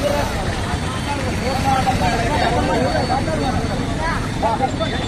Yeah. ಯಾವುದೋ ಒಂದು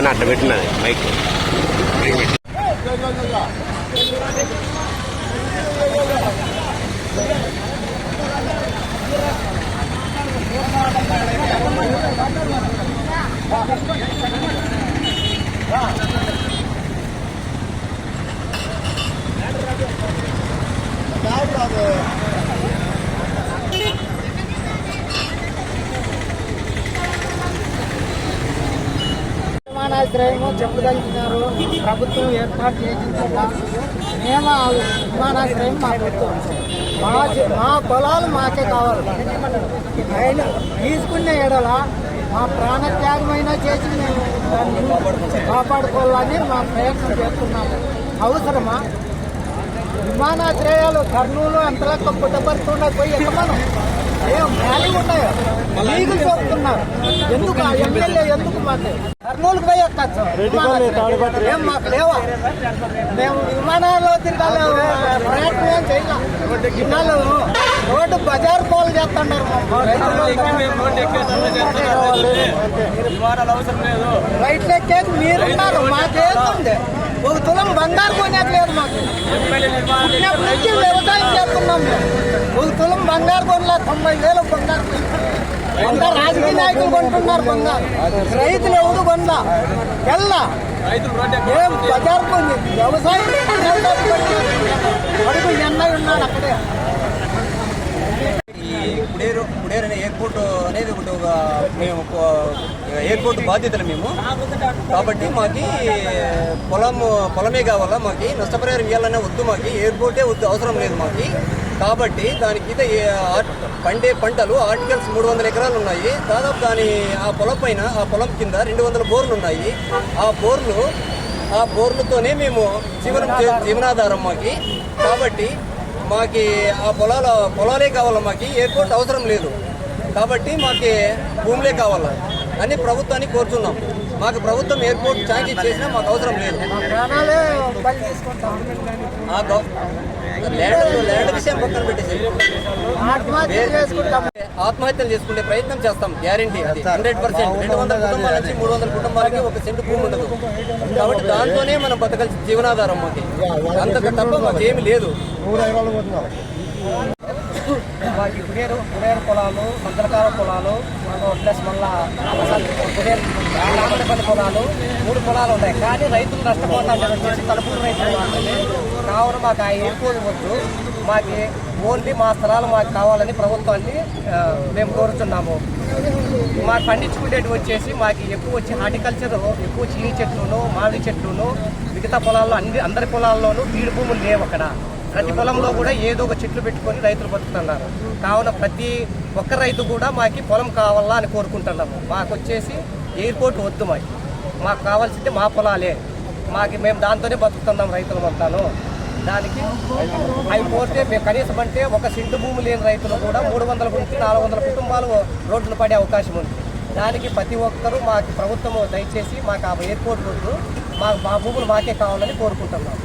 అని అట్లా పెట్టినది మైక్. విమానాశ్రయము చెప్పదలుచున్నారు ప్రభుత్వం ఏర్పాటు చేసిన మేము ఆ విమానాశ్రయం మాకు మా మా పొలాలు మాకే కావాలి. ఆయన తీసుకునే ఎడల మా ప్రాణత్యాగమైనా చేసి మేము దాన్ని కాపాడుకోవాలని మా ప్రయత్నం చేస్తున్నాము. అవసరమా? విమానాశ్రయాలు కర్నూలు అంతలక్క పుట్టపరుచుకుండా పోయి ఎక్కమను? ఏం వ్యాలీ ఉన్నాయో? లీగులు చెప్తున్నారు ఎందుకు? ఆ ఎమ్మెల్యే ఎందుకు మాకే? కర్నూలు పోయి ఎక్కచ్చు. ఏం మాకు లేవా? మేము విమానాల్లో తిరగాలి ప్రయత్నం ఏం చేయాలి గిన్నెలు రోడ్డు బజార్ కోలు చేస్తున్నారు రైట్లు ఎక్కేది మీరున్నారు మాకేస్తుంది ఒక తులం బంగారు కొనేట్లేదు మాకు. పుట్టినప్పటి నుంచి వ్యవసాయం చేస్తున్నాం మేము. ఒక తులం బంగారు కొనలే తొంభై వేలు బంగారు కొంత రాజకీయ నాయకులు కొంటున్నారు కొంద రైతులు ఎవరు కొంద వెళ్ళా. ఏం బజార్ వ్యవసాయం అడుగు ఎన్నై ఉన్నాడు అక్కడే. ఈ కుడేరు అనే ఎయిర్పోర్ట్ అనేది ఒకటి ఒక మేము ఎయిర్పోర్ట్ బాధ్యతలు మేము. కాబట్టి మాకు పొలం పొలమే కావాలా మాకు. నష్టపరిహారం ఇవ్వాలనే వద్దు మాకు. ఎయిర్పోర్టే వద్దు అవసరం లేదు మాకు. కాబట్టి దానికి కింద పండే పంటలు ఆర్టికల్స్ మూడు వందల ఎకరాలు ఉన్నాయి. దాదాపు దాని ఆ పొలం పైన ఆ పొలం కింద రెండు వందల బోర్లు ఉన్నాయి. ఆ బోర్లు ఆ బోర్లతోనే మేము జీవనం చే- జీవనాధారం మాకి. కాబట్టి మాకి ఆ పొలాల పొలాలే కావాలి మాకు? ఎయిర్పోర్ట్ అవసరం లేదు. కాబట్టి మాకి భూములే కావాలి? అని ప్రభుత్వాన్ని కోరుతున్నాం మాకు ప్రభుత్వం ఎయిర్పోర్ట్ ఛార్జ్ చేసినా మాకు అవసరం లేదు. ల్యాండ్ ల్యాండ్ విషయం పక్కన పెట్టేసి ఆత్మహత్య చేసుకుంటాం. ఆత్మహత్యలు చేసుకునే ప్రయత్నం చేస్తాం గ్యారంటీ అది. Hundred percent. రెండు వందల కుటుంబాల నుంచి మూడు వందల కుటుంబాలకి ఒక సెంటు భూమి ఉండదు. కాబట్టి దాంతోనే మనం బతకాల్సి జీవనాధారం మాకి అంతకు తప్ప మాకు ఏమి లేదు. మాకు కుడేరు కుడేరు పొలాలు మందలకార పొలాలు ప్లస్ మళ్ళా కుడేరు రామడపల్లి పొలాలు మూడు పొలాలు ఉన్నాయి. కానీ రైతులు నష్టపోతారు. వచ్చేసి తలుపులు రైతులు మాత్రమే. కావున మాకు ఆ ఏర్పోదు వద్దు. మాకు ఓన్లీ మా స్థలాలు మాకు కావాలని ప్రభుత్వాన్ని మేము కోరుతున్నాము మాకు పండించుకునేటి వచ్చేసి మాకు ఎక్కువ వచ్చి హార్టికల్చర్ ఎక్కువ చీని చెట్లును మామిడి చెట్లును మిగతా పొలాల్లో అన్ని అందరి పొలాల్లోనూ బీడు భూములు లేవు అక్కడ. ప్రతి పొలంలో కూడా ఏదో ఒక చెట్లు పెట్టుకొని రైతులు బతుకుతున్నారు. కావున ప్రతి ఒక్క రైతు కూడా మాకు పొలం కావాలా అని కోరుకుంటున్నాము. మాకు వచ్చేసి ఎయిర్పోర్ట్ వద్దు మాకు. మాకు కావాల్సింది మా పొలాలే. మాకు మేము దాంతోనే బతుకుతున్నాం రైతులు అంతాను. దానికి అవి పోతే మేము కనీసం అంటే ఒక సెంటు భూమి లేని రైతులు కూడా మూడు వందల నుంచి నాలుగు వందల కుటుంబాలు రోడ్లు పడే అవకాశం ఉంది. దానికి ప్రతి ఒక్కరూ మాకు ప్రభుత్వం దయచేసి మాకు ఆ ఎయిర్పోర్ట్ రోడ్డు మాకు మా భూములు మాకే కావాలని కోరుకుంటున్నాం